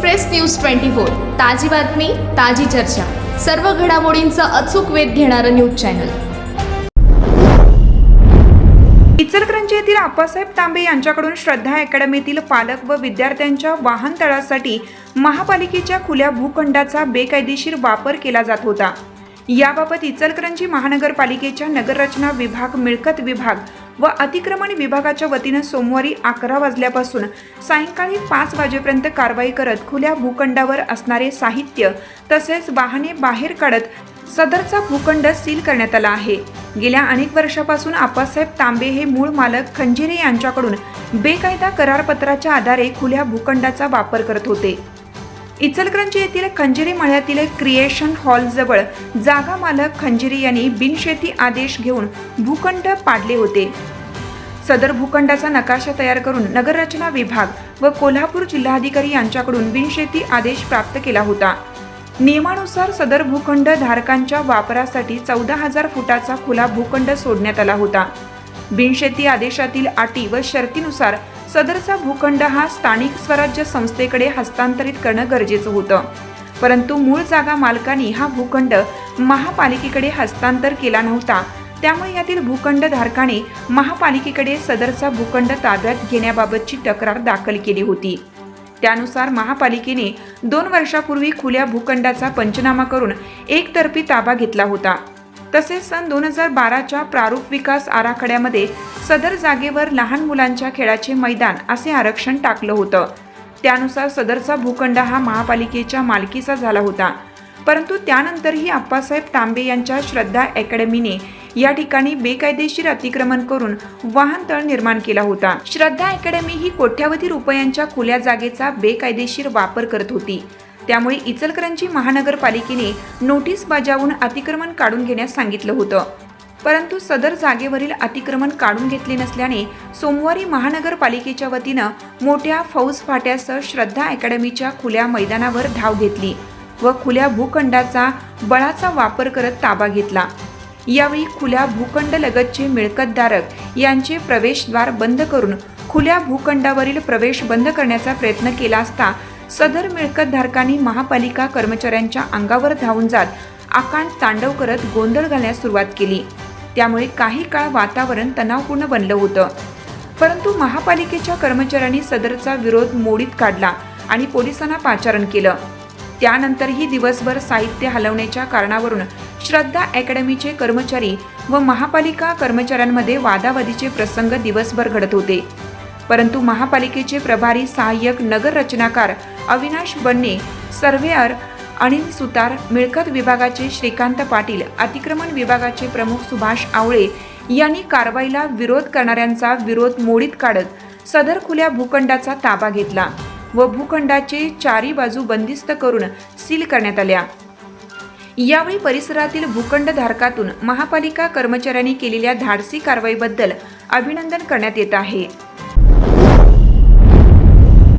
Express news twenty four ताजी बातमी ताजी चर्चा. सर्व घडामोडींचा अचूक वेध घेणारं न्यूज चॅनल. इचलकरंजी येथील आप्पासाहेब तांबे यांच्याकडून श्रद्धा अकॅडमीतील पालक व विद्यार्थ्यांच्या वाहनतळासाठी महापालिकेच्या खुल्या भूखंडाचा बेकायदेशीर वापर केला जात होता. याबाबत इचलकरंजी महानगरपालिकेच्या नगररचना विभाग मिळकत विभाग व अतिक्रमण विभागाच्या वतीनं सोमवारी अकरा वाजल्यापासून सायंकाळी पाच वाजेपर्यंत कारवाई करत खुल्या भूखंडावर असणारे साहित्य तसेच वाहने बाहेर काढत सदरचा भूखंड सील करण्यात आला आहे. गेल्या अनेक वर्षापासून आप्पासाहेब तांबे हे मूळ मालक खंजिरे यांच्याकडून बेकायदा करारपत्राच्या आधारे खुल्या भूखंडाचा वापर करत होते. इचलकरंजी येथील खंजिरी मळ्यातील क्रिएशन हॉलजवळ जागा मालक खंजिरी यांनी बिनशेती आदेश घेऊन भूखंड पाडले होते. सदर भूखंडाचा नकाशा तयार करून नगररचना विभाग व कोल्हापूर जिल्हाधिकारी यांच्याकडून बिनशेती आदेश प्राप्त केला होता. नियमानुसार सदर भूखंड धारकांच्या वापरासाठी चौदा हजार फुटाचा खुला भूखंड सोडण्यात आला होता. बिनशेती आदेशातील अटी व शर्तीनुसार सदरचा भूखंड हा स्थानिक स्वराज्य संस्थेकडे हस्तांतरित करणं गरजेचं होतं. परंतु मूळ जागा मालकांनी हा भूखंड महापालिकेकडे हस्तांतर केला नव्हता. त्यामुळे यातील भूखंड धारकाने महापालिकेकडे सदरचा भूखंड ताब्यात घेण्याबाबतची तक्रार दाखल केली होती. त्यानुसार महापालिकेने दोन वर्षापूर्वी खुल्या भूखंडाचा पंचनामा करून एकतर्फी ताबा घेतला होता. तसेच सन दोन हजार बाराच्या प्रारूप विकास आराखड्यामध्ये सदर जागेवर लहान मुलांच्या खेळाचे मैदान असे आरक्षण टाकलं होतं. त्यानुसार सदरचा भूखंड हा महापालिकेच्या मालकीचा झाला होता. परंतु त्यानंतरही आप्पासाहेब तांबे यांच्या श्रद्धा अकॅडमीने या ठिकाणी बेकायदेशीर अतिक्रमण करून वाहनतळ निर्माण केला होता. श्रद्धा अकॅडमी ही कोट्यावधी रुपयांच्या खुल्या जागेचा बेकायदेशीर वापर करत होती. त्यामुळे इचलकरंजी महानगरपालिकेने नोटीस बजावून अतिक्रमण काढून घेण्यास सांगितलं होतं. परंतु सदर जागेवरील अतिक्रमण काढून घेतले नसल्याने सोमवारी महानगरपालिकेच्या वतीनं मोठ्या फौज फाट्यासह श्रद्धा अकॅडमीच्या खुल्या मैदानावर धाव घेतली व खुल्या भूखंडाचा बळाचा वापर करत ताबा घेतला. यावेळी खुल्या भूखंड लगतचे मिळकतधारक यांचे प्रवेशद्वार बंद करून खुल्या भूखंडावरील प्रवेश बंद करण्याचा प्रयत्न केला असता सदर मिळकतधारकांनी महापालिका कर्मचाऱ्यांच्या अंगावर धावून जात आकांत तांडव करत गोंधळ घालण्यास सुरुवात केली. त्यामुळे काही काळ वातावरण तणावपूर्ण बनलं होतं. परंतु महापालिकेच्या कर्मचाऱ्यांनी सदरचा विरोध मोडीत काढला आणि पोलिसांना पाचारण केलं. त्यानंतरही दिवसभर साहित्य हलवण्याच्या कारणावरून श्रद्धा अकॅडमीचे कर्मचारी व महापालिका कर्मचाऱ्यांमध्ये वादावादीचे प्रसंग दिवसभर घडत होते. परंतु महापालिकेचे प्रभारी सहाय्यक नगर रचनाकार अविनाश बन्ने सर्वेअर अनिल सुतार मिळकत विभागाचे श्रीकांत पाटील अतिक्रमण विभागाचे प्रमुख सुभाष आवळे यांनी कारवाईला विरोध करणाऱ्यांचा विरोध मोडीत काढत सदर खुल्या भूखंडाचा ताबा घेतला व भूखंडाचे चारी बाजू बंदिस्त करून सील करण्यात आल्या. यावेळी परिसरातील भूखंडधारकातून महापालिका कर्मचाऱ्यांनी केलेल्या धाडसी कारवाईबद्दल अभिनंदन करण्यात येत आहे.